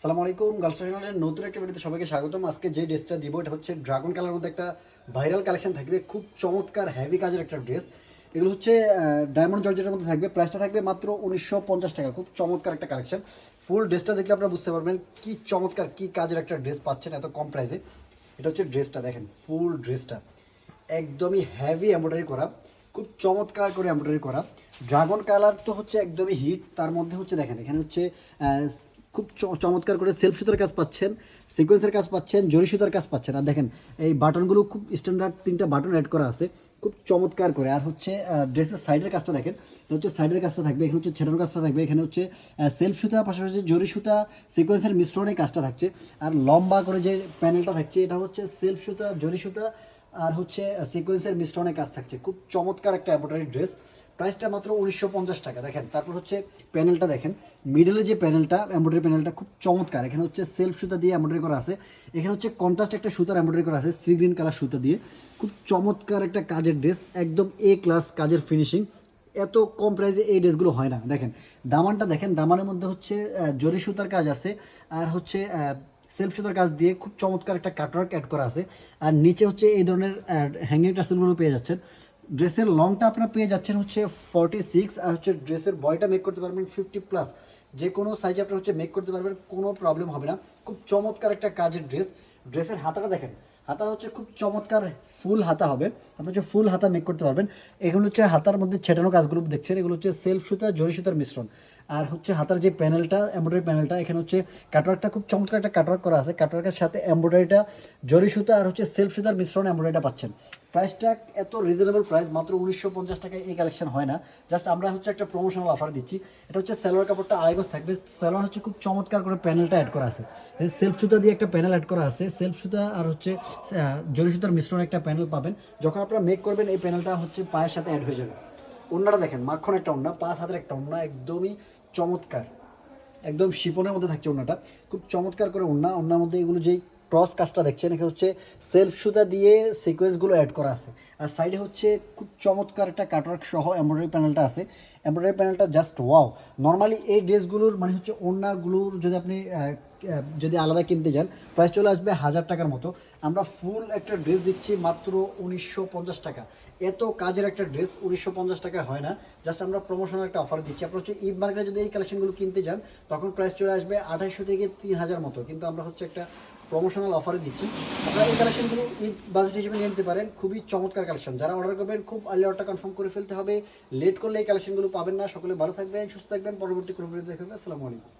সালামু আলাইকুম, গার্লস চ্যানেলের নতুন একটা ভিডিওতে সবাইকে স্বাগতম। আজকে যে ড্রেসটা দিব, এটা হচ্ছে ড্রাগন কালার মধ্যে একটা ভাইরাল কালেকশন থাকবে, খুব চমৎকার হেভি কাজের একটা ড্রেস। এগুলো হচ্ছে ডায়মন্ড জর্জেটের মধ্যে থাকবে প্রাইসটা থাকবে মাত্র উনিশশো পঞ্চাশ টাকা, খুব চমৎকার একটা কালেকশন। ফুল ড্রেসটা দেখলে আপনারা বুঝতে পারবেন কি চমৎকার, কি কাজের একটা ড্রেস পাচ্ছেন এত কম প্রাইসে এটা হচ্ছে ড্রেসটা, দেখেন ফুল ড্রেসটা। একদমই হেভি এমব্রয়ডারি করা, খুব চমৎকার করে এমব্রয়ডারি করা। ড্রাগন কালার তো হচ্ছে একদমই হিট তার মধ্যে হচ্ছে দেখেন, এখানে হচ্ছে খুব চমৎকার করে সেলফ সুতার কাজ পাচ্ছেন সিকোয়েন্সের কাজ পাচ্ছেন, জরি সুতার কাজ পাচ্ছেন। আর দেখেন, এই বাটনগুলো খুব স্ট্যান্ডার্ড তিনটা বাটন অ্যাড করা আছে, খুব চমৎকার করে। আর হচ্ছে ড্রেসের সাইডের কাজটা দেখেন, এটা হচ্ছে সাইডের কাজটা থাকবে, এখানে হচ্ছে ছেটানোর কাজটা থাকবে, এখানে হচ্ছে সেলফ সুতা পাশাপাশি জরি সুতা সিকোয়েন্সের মিশ্রণে কাজটা থাকছে। আর লম্বা করে যে প্যানেলটা থাকছে, এটা হচ্ছে সেলফ সুতা জরি সুতা আর হচ্ছে সিকোয়েন্সের মিশ্রণে কাজ থাকছে। খুব চমৎকার একটা এম্ব্রয়ডারি ড্রেস প্রাইসটা মাত্র উনিশশো পঞ্চাশ টাকা। দেখেন, তারপর হচ্ছে প্যানেলটা দেখেন। মিডলে যে প্যানেলটা এম্ব্রয়ডারি প্যানেলটা খুব চমৎকার। এখানে হচ্ছে সেলফ সুতা দিয়ে এম্ব্রয়ডারি করা আছে। এখানে হচ্ছে কন্ট্রাস্ট একটা সুতার এম্ব্রয়ডারি করা আছে সি গ্রিন কালার সুতা দিয়ে। খুব চমৎকার একটা কাজের ড্রেস একদম এ ক্লাস কাজের ফিনিশিং এত কম প্রাইসে এই ড্রেসগুলো হয় না। দেখেন, দামানটা দেখেন, দামানের মধ্যে হচ্ছে জরি সুতার কাজ আছে। আর হচ্ছে সেলফ সুতার কাজ দিয়ে খুব চমৎকার একটা কাটওয়ার্ক অ্যাড করা আছে। আর নিচে হচ্ছে এই ধরনের হ্যাঙ্গিং টাসেলগুলো পেয়ে যাচ্ছেন। ড্রেসের লংটা আপনারা পেয়ে যাচ্ছেন হচ্ছে ফর্টি সিক্স আর হচ্ছে ড্রেসের বয়টা মেক করতে পারবেন ফিফটি প্লাস যে কোনো সাইজে আপনারা হচ্ছে মেক করতে পারবেন, কোনো প্রবলেম হবে না। খুব চমৎকার একটা কাজের ড্রেস ড্রেসের হাতাটা দেখেন। হাতা হচ্ছে খুব চমৎকার ফুল হাতা হবে। আপনি হচ্ছে ফুল হাতা মেক করতে পারবেন। এগুলো হচ্ছে হাতার মধ্যে ছেটানো কাজগুলো দেখছেন। এগুলো হচ্ছে সেলফ সুতা জরি সুতার মিশ্রণ। আর হচ্ছে হাতার যে প্যানেলটা এমব্রয়ডারি প্যানেলটা, এখানে হচ্ছে কাটওয়ার্কটা খুব চমৎকার একটা কাটওয়ার্ক করা আছে। কাটওয়ার্কের সাথে এমব্রয়ডারিটা জরি সুতা আর হচ্ছে সেলফ সুতার মিশ্রণ এমব্রয়ডারিটা পাচ্ছেন। প্রাইসটা এত রিজনেবল প্রাইস মাত্র উনিশশো পঞ্চাশ টাকায় এই কালেকশন হয় না। জাস্ট আমরা হচ্ছে একটা প্রমোশনাল অফার দিচ্ছি। এটা হচ্ছে সালোয়ার কাপড়টা আইগস থাকবে। সালোয়ার হচ্ছে খুব চমৎকার করে প্যানেলটা অ্যাড করা আছে। সেলফ সুতা দিয়ে একটা প্যানেল অ্যাড করা আছে। সেলফ সুতা আর হচ্ছে জরি সুতার মিশ্রণ একটা প্যানেল পাবেন। যখন আপনারা মেক করবেন, এই প্যানেলটা হচ্ছে পায়ের সাথে অ্যাড হয়ে যাবে। ওন্নাটা দেখেন, মাখন একটা ওন্না পাঁচ হাতের একটা ওন্না একদমই চমৎকার। একদম শিপনের মধ্যে থাকছে ওন্নাটা খুব চমৎকার করে ওন্না ওন্নার মধ্যে এগুলো যেই ক্রস কাজটা দেখছেন, এখানে হচ্ছে সেলফ সুতা দিয়ে সিকোয়েন্সগুলো অ্যাড করা আছে। আর সাইডে হচ্ছে খুব চমৎকার একটা কাটওয়ার্ক সহ এমব্রয়ডারি প্যানেলটা আছে। এমব্রয়ডারি প্যানেলটা জাস্ট ওয়াও নর্মালি এই ড্রেসগুলোর মানে হচ্ছে ওন্নাগুলোর যদি আপনি যদি আলাদা কিনতে যান প্রাইস চলে আসবে হাজার টাকার মতো। আমরা ফুল একটা ড্রেস দিচ্ছি মাত্র উনিশশো পঞ্চাশ টাকা। এত কাজের একটা ড্রেস উনিশশো পঞ্চাশ টাকা হয় না। জাস্ট আমরা প্রমোশনাল একটা অফার দিচ্ছি। আপনার হচ্ছে ঈদ মার্কেটে যদি এই কালেকশনগুলো কিনতে যান, তখন প্রাইস চলে আসবে আঠাইশশো থেকে তিন হাজার মতো। কিন্তু আমরা হচ্ছে একটা প্রমোশনাল অফারে দিচ্ছি। আপনারা এই কালেকশনগুলো ঈদ বাজেট হিসেবে নিয়ে নিতে পারেন। খুবই চমৎকার কালেকশন যারা অর্ডার করবেন, খুব আর্লি অর্ডার কনফার্ম করে ফেলতে হবে। লেট করলে এই কালেকশনগুলো পাবেন না। সকলে ভালো থাকবেন, সুস্থ থাকবেন। পরবর্তী কোনো ভিডিও দেখবেন আসসালামু আলাইকুম।